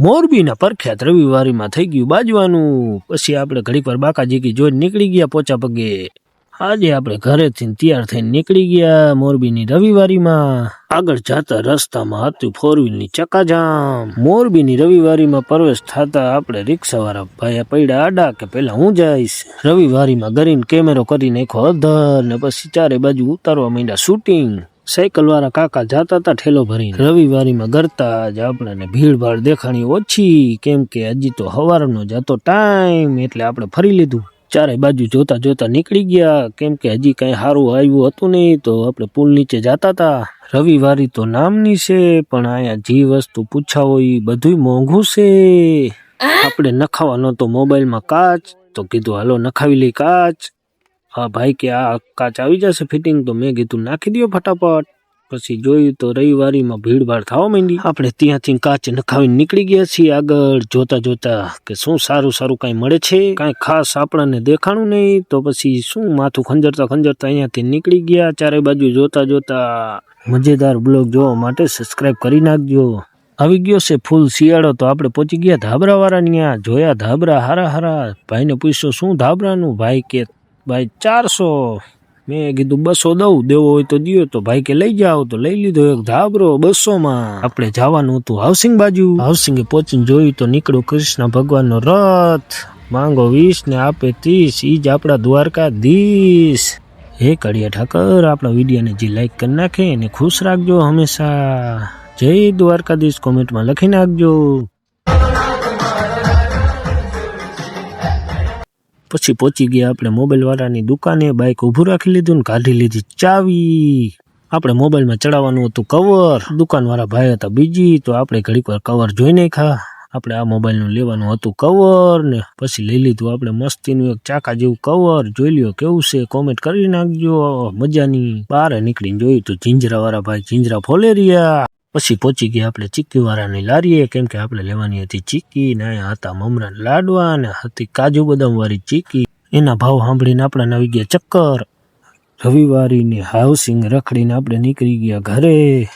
મોરબીના પ્રખ્યાત રવિવારીમાં થઈ ગયું બાજવાનું. પછી આપણે ઘડીક વાર બાકાજીકી જોઈને નીકળી ગયા પોચા પગે. આજે આપણે ઘરેથી તૈયાર થઈને નીકળી ગયા મોરબીની રવિવારીમાં. આગળ જતા રસ્તામાં હતું ફોર વ્હીલની ચકાજામ મોરબીની રવિવારીમાં પ્રવેશ થતા આપણે રિક્ષાવાળા ભાઈ પડ્યા આડા કે પેલા હું જઈશ. રવિવારીમાં ગરીને કેમેરો કરી નાખ્યો અધર ને પછી ચારે બાજુ ઉતારવા માંડ્યા શૂટિંગ સાયકલ વાળા કાકા જાતા હતા ઠેલો ભરીને. રવિવારીમાં ગરતા જ આપણને ભીડભાડ દેખાણી ઓછી. કેમ કે હજી તો હવારનો જતો ટાઈમ એટલે આપણે ફરી લીધું. ચારે બાજુ જોતા જોતા નીકળી ગયા. કેમ કે હજી કઈ સારું આવ્યું હતું નહીં તો આપણે પુલ નીચે જતા હતા રવિવારી તો નામની છે પણ અહીંયા જે વસ્તુ પૂછાવો એ બધું મોંઘું છે. આપણે નખાવાનો તો મોબાઈલમાં કાચ તો કીધું હાલો નખાવી લઈ કાચ. હા, ભાઈ, કે આ કાચ આવી જશે ફિટિંગ તો મેં કીધું, નાખી દો ફટાફટ. પછી જોયું તો રવિવારીમાં ભીડભાડ થવા માંડી. આપણે ત્યાંથી કાચ નખાવીને નીકળી ગયા છીએ આગળ, જોતા જોતા કે શું સારું સારું કાંઈ મળે છે? કાંઈ ખાસ આપણને દેખાણું નહીં, તો પછી શું માથું ખંજરતા ખંજરતા અહીંયાથી નીકળી ગયા? ચારે બાજુ જોતા જોતા મજેદાર બ્લોગ જોવા માટે સબસ્ક્રાઈબ કરી નાખજો. આવી ગયો છે ફૂલ શિયાળો, તો આપણે પહોંચી ગયા ધાબરા વાળા ત્યાં જોયા ધાબરા હારા હારા. ભાઈને પૂછ્યો, શું ધાબરાનું? ભાઈ કે ભાઈ ચારસો. મેં કીધું બસો દઉં, દેવો હોય તો દિયો, તો ભાઈ કે લઈ જાઓ, તો લઈ લીધો. એક ધાબરો બસો માં આપણે જવાનું હતું હાઉસિંગ બાજુ. હાઉસિંગે પહોંચીને જોયું તો નીકળ્યો કૃષ્ણ ભગવાનનો રથ. માંગો વીસ ને આપે ત્રીસ, ઈ જ આપણા દ્વારકાધીશ. હે કડિયા ઠાકર, આપણા વિડીયોને જે લાઈક કરી નાખે એને ખુશ રાખજો હંમેશા. જય દ્વારકાધીશ કોમેન્ટમાં લખી નાખજો. પછી પહોંચી ગયા આપણે મોબાઈલ વાળાની દુકાને બાઇક ઊભું રાખી લીધું ને કાઢી લીધી ચાવી. આપણે મોબાઈલમાં ચડાવવાનું હતું કવર. દુકાનવાળા ભાઈ હતા બીજી, તો આપણે ઘડીક વાર કવર જોઈ નાખ્યા. આપણે આ મોબાઈલનું લેવાનું હતું કવર ને પછી લઈ લીધું આપણે મસ્તીનું એક ચાકા જેવું કવર. જોઈ લ્યો કેવું છે કોમેન્ટ કરી નાખજો. મજાની બહાર નીકળીને જોયું તો જીંજરાવાળા ભાઈ, જીંજરા ફોલેરિયા. પછી પહોંચી ગયા આપણે ચીક્કી વાળાની લારીએ, કેમ કે આપણે લેવાની હતી ચીક્કી ને હતા મમરા લાડવા ને હતી કાજુ બદામ વાળી ચીક્કી. એના ભાવ સાંભળીને આપણા આવી ગયા ચક્કર. રવિવારીની હાઉસિંગ રખડીને આપણે નીકળી ગયા ઘરે.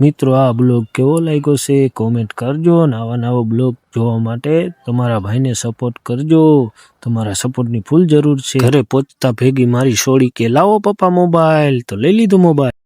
મિત્રો, આ બ્લોગ કેવો લાગ્યો છે? કોમેન્ટ કરજો નવા નવા બ્લોગ જોવા માટે તમારા ભાઈને સપોર્ટ કરજો. તમારા સપોર્ટની ફૂલ જરૂર છે. ઘરે પહોંચતા ભેગી મારી સોડી કે, લાવો પપ્પા મોબાઈલ તો લઈ લીધો મોબાઈલ